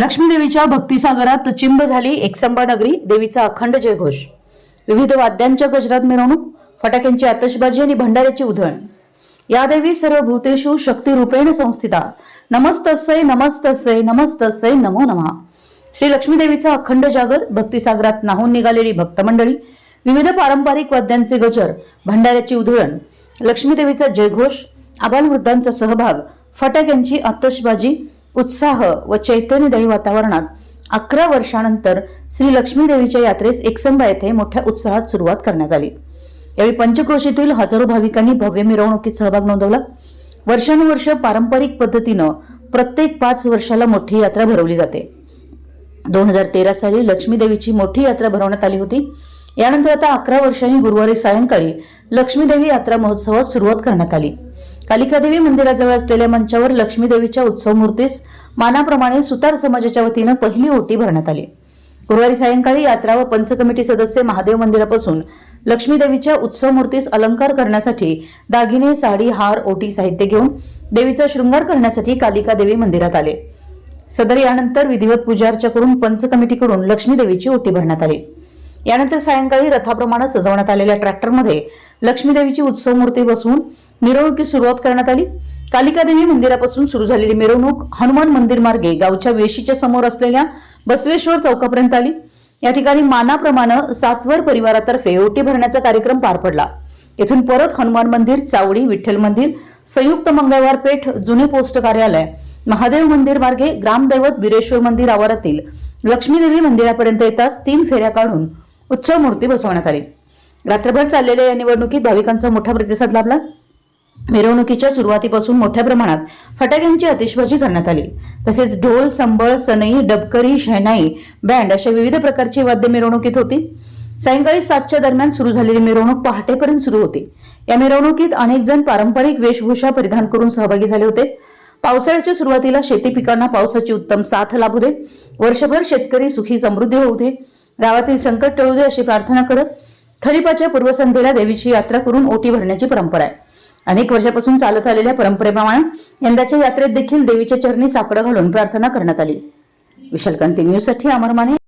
लक्ष्मी देवीच्या भक्तिसागरात चिंब झाली एकसंबा नगरी देवीचा अखंड जयघोष. विविध वाद्यांच्या गजरात मिरवणूक फटाक्यांची आतषबाजी आणि भंडाऱ्याची उधळण. या देवी सर्व भूतेषु शक्तिरूपेण संस्थिता. नमस्तस्यै नमस्तस्यै नमस्तस्यै नमो नमः. श्री लक्ष्मी देवीचा अखंड जागर भक्तिसागरात नाहून निघालेली भक्तमंडळी विविध पारंपरिक वाद्यांचे गजर भंडाऱ्याची उधळण लक्ष्मी देवीचा जयघोष आबालवृद्धांचा सहभाग फटाक्यांची आतषबाजी उत्साह व चैतन्यदायी वातावरणात अकरा वर्षानंतर श्री लक्ष्मीदेवीच्या यात्रेस एकसंबा येथे मोठ्या उत्साहात सुरुवात करण्यात आली. यावेळी पंचक्रोशीतील हजारो भाविकांनी भव्य मिरवणुकीत सहभाग नोंदवला. वर्षानुवर्ष पारंपरिक पद्धतीनं प्रत्येक पाच वर्षाला मोठी यात्रा भरवली जाते. दोन हजार तेरा साली लक्ष्मी देवीची मोठी यात्रा भरवण्यात आली होती. यानंतर आता अकरा वर्षांनी गुरुवारी सायंकाळी लक्ष्मीदेवी यात्रा महोत्सवात सुरुवात करण्यात आली. कालिकादेवी मंदिराजवळ असलेल्या मंचावर लक्ष्मी देवीच्या उत्सव मूर्तीस मानाप्रमाणे सुतार समाजाच्या वतीनं पहिली ओटी भरण्यात आली. गुरुवारी सायंकाळी यात्रा व पंच कमिटी सदस्य महादेव मंदिरापासून लक्ष्मी देवीच्या उत्सव मूर्तीस अलंकार करण्यासाठी दागिने साडी हार ओटी साहित्य घेऊन देवीचा शृंगार करण्यासाठी कालिका देवी मंदिरात आले. सदर यानंतर विधिवत पूजार्चा करून पंच कमिटीकडून लक्ष्मी देवीची ओटी भरण्यात आली. यानंतर सायंकाळी रथाप्रमाणे सजवण्यात आलेल्या ट्रॅक्टरमध्ये लक्ष्मीदेवीची उत्सव मूर्ती बसवून मिरवणुकीस सुरुवात करण्यात आली. कालिकादेवी मंदिरापासून सुरू झालेली मिरवणूक हनुमान मंदिर मार्गे गावच्या वेशीच्या समोर असलेल्या बसवेश्वर चौकापर्यंत आली. या ठिकाणी मानाप्रमाणे सातवर परिवारातर्फे ओटी भरण्याचा कार्यक्रम पार पडला. येथून परत हनुमान मंदिर चावडी विठ्ठल मंदिर संयुक्त मंगळवार पेठ जुने पोस्ट कार्यालय महादेव मंदिर मार्गे ग्रामदैवत बिरेश्वर मंदिर आवारातील लक्ष्मीदेवी मंदिरापर्यंत येताच तीन फेऱ्या काढून उत्सव मूर्ती बसवण्यात आली. रात्रभर चाललेल्या या निवडणुकीत भाविकांचा मोठा प्रतिसाद लाभला. मिरवणुकीच्या सुरुवातीपासून मोठ्या प्रमाणात फटाक्यांची आतिषबाजी करण्यात आली. तसेच ढोल संबळ सनई डबकरी शहनाई बँड अशा विविध प्रकारची वाद्य मिरवणुकीत होती. सायंकाळी सातच्या दरम्यान सुरू झालेली मिरवणूक पहाटेपर्यंत सुरू होती. या मिरवणुकीत अनेक जण पारंपरिक वेशभूषा परिधान करून सहभागी झाले होते. पावसाळ्याच्या सुरुवातीला शेती पिकांना पावसाची उत्तम साथ लाभू दे. वर्षभर शेतकरी सुखी समृद्धी होऊ दे. गावातील संकट टळू दे अशी प्रार्थना करत खरीपाच्या पूर्वसंध्येला देवीची यात्रा करून ओटी भरण्याची परंपरा आहे. अनेक वर्षापासून चालत आलेल्या परंपरेप्रमाणे यंदाच्या यात्रेत देखील देवीच्या चरणी साकडं घालून प्रार्थना करण्यात आली. विशाल कांती साठी अमर माने.